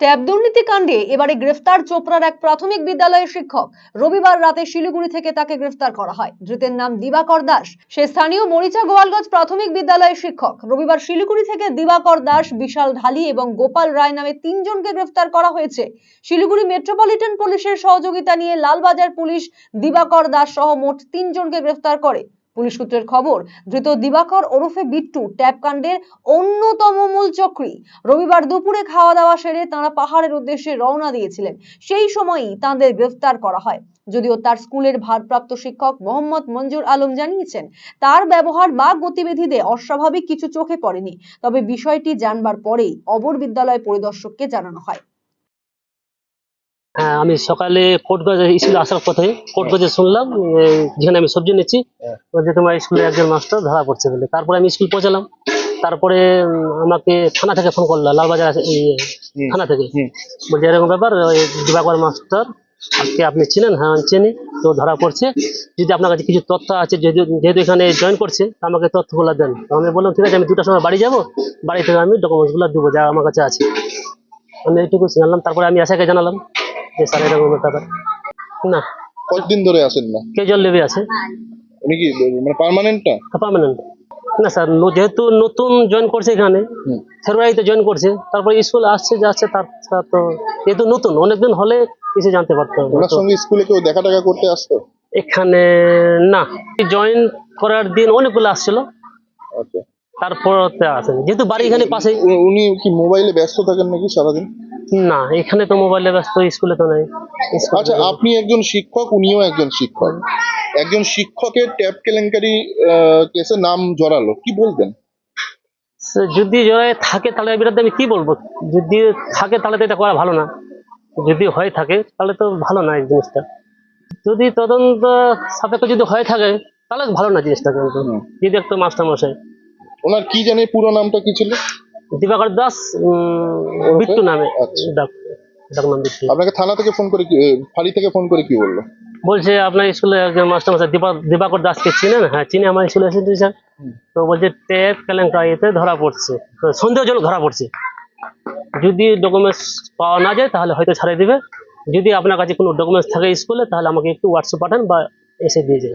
Tab দুর্নীতি কাণ্ডে এবারে গ্রেফতার চোপড়ার এক প্রাথমিক বিদ্যালয়ের শিক্ষক। রবিবার রাতে শিলিগুড়ি থেকে তাকে গ্রেফতার করা হয়। ধৃতের নাম দিবাকর দাস। সে স্থানীয় মরিচা গোয়ালগঞ্জ প্রাথমিক বিদ্যালয়ের শিক্ষক। রবিবার শিলিগুড়ি থেকে দিবাকর দাস, বিশাল ঢালি এবং গোপাল রায় নামে তিনজনকে গ্রেফতার করা হয়েছে। শিলিগুড়ি মেট্রোপলিটন পুলিশের সহযোগিতা নিয়ে লালবাজার পুলিশ দিবাকর দাস সহ মোট তিনজনকে গ্রেফতার করে। পুলিশ সূত্রের খবর, ধৃত দিবাকর ওরফে বিট্টু ট্যাব কাণ্ডের অন্যতম মূল চক্রী। রবিবার দুপুরে খাওয়া দাওয়া সেরে তাঁরা পাহাড়ের উদ্দেশ্যে রওনা দিয়েছিলেন। সেই সময়ই তাঁদের গ্রেফতার করা হয়। যদিও তার স্কুলের ভারপ্রাপ্ত শিক্ষক মোহাম্মদ মঞ্জুর আলম জানিয়েছেন, তার ব্যবহার বা গতিবিধিতে অস্বাভাবিক কিছু চোখে পড়েনি। তবে বিষয়টি জানবার পরেই অবর বিদ্যালয় পরিদর্শককে জানানো হ্যাঁ। আমি সকালে কোটগঞ্জ স্কুলে আসার পথে কোটগঞ্জে শুনলাম যেখানে আমি সবজি নিচ্ছি বলছে তোমার স্কুলে একজন মাস্টার ধরা পড়ছে বলে। তারপরে আমি স্কুল পৌঁছালাম তারপরে আমাকে থানা থেকে ফোন করল লালবাজার এই, থানা থেকে। বলছে এরকম ব্যাপার ওই দিবাকর মাস্টার আজকে আপনি চিনেন হ্যাঁ আমি চিনি তো ধরা পড়ছে। যদি আপনার কাছে কিছু তথ্য আছে যেহেতু যেহেতু এখানে জয়েন করছে আমাকে তথ্যগুলো দেন। তো আমি বললাম ঠিক আছে আমি দুটার সময় বাড়ি যাব বাড়ি থেকে আমি ডকুমেন্টসগুলো দেবো যা আমার কাছে আছে। আমি এইটুকু জানলাম তারপরে আমি আশাকে জানালাম যে স্যার এরকম ব্যাপার না। কতদিন ধরে আসেন না? কেজল লেবে আছে? উনি কি মানে পার্মানেন্ট না? পার্মানেন্ট না স্যার যেহেতু নতুন জয়েন করছে এখানে ফেব্রুয়ারিতে জয়েন করছে তারপরে স্কুল আসছে যাচ্ছে তার তো যেহেতু নতুন অনেকদিন হলে কিছু জানতে পারতো ওনার সঙ্গে স্কুলে কেউ দেখা টাকা করতে আসতো? এখানে না। জয়েন করার দিন অনেকগুলো আসছিল। আচ্ছা। তারপর আসেন। যেহেতু বাড়ি এখানে পাশে উনি কি মোবাইলে ব্যস্ত থাকেন নাকি সারাদিন? না এখানে তো মোবাইলে ব্যস্ত স্কুলে তো নেই। আচ্ছা আপনি একজন শিক্ষক উনিও একজন শিক্ষক। একজন শিক্ষকের ট্যাব কেলেঙ্কারি কেসে নাম জড়ালো কি বলবেন? যদি জয় থাকে তাহলে এর বিরুদ্ধে আমি কি বলব? যদি থাকে তাহলে তো এটা করা ভালো না। যদি হয়ে থাকে তাহলে তো ভালো না এই জিনিসটা। যদি তদন্ত সাপেক্ষ যদি হয়ে থাকে তাহলে ভালো না জিনিসটা কিন্তু। যদি একটা মাস্টার মশাই ওনার কি জানে পুরো নামটা কি ছিল? দিবাকর দাস বিট্টু নামে। আচ্ছা। আপনাকে থানা থেকে ফোন করে কি এ, থেকে ফোন করে কি বলল? বলছে আপনার স্কুলে একজন মাস্টার দীপা- দিবাকর দাসকে চিনেন? হ্যাঁ চিনে আমার স্কুলে এসেছে স্যার। তো বলছে ট্যাপ কেলেঙ্কারিতে ধরা পড়ছে। সন্দেহজনক ধরা পড়ছে। যদি ডকুমেন্টস পাওয়া না যায় তাহলে হয়তো ছাড়িয়ে দিবে। যদি আপনার কাছে কোনো ডকুমেন্টস থাকে স্কুলে তাহলে আমাকে একটু হোয়াটসঅ্যাপ পাঠান বা এসে দিয়ে যাবে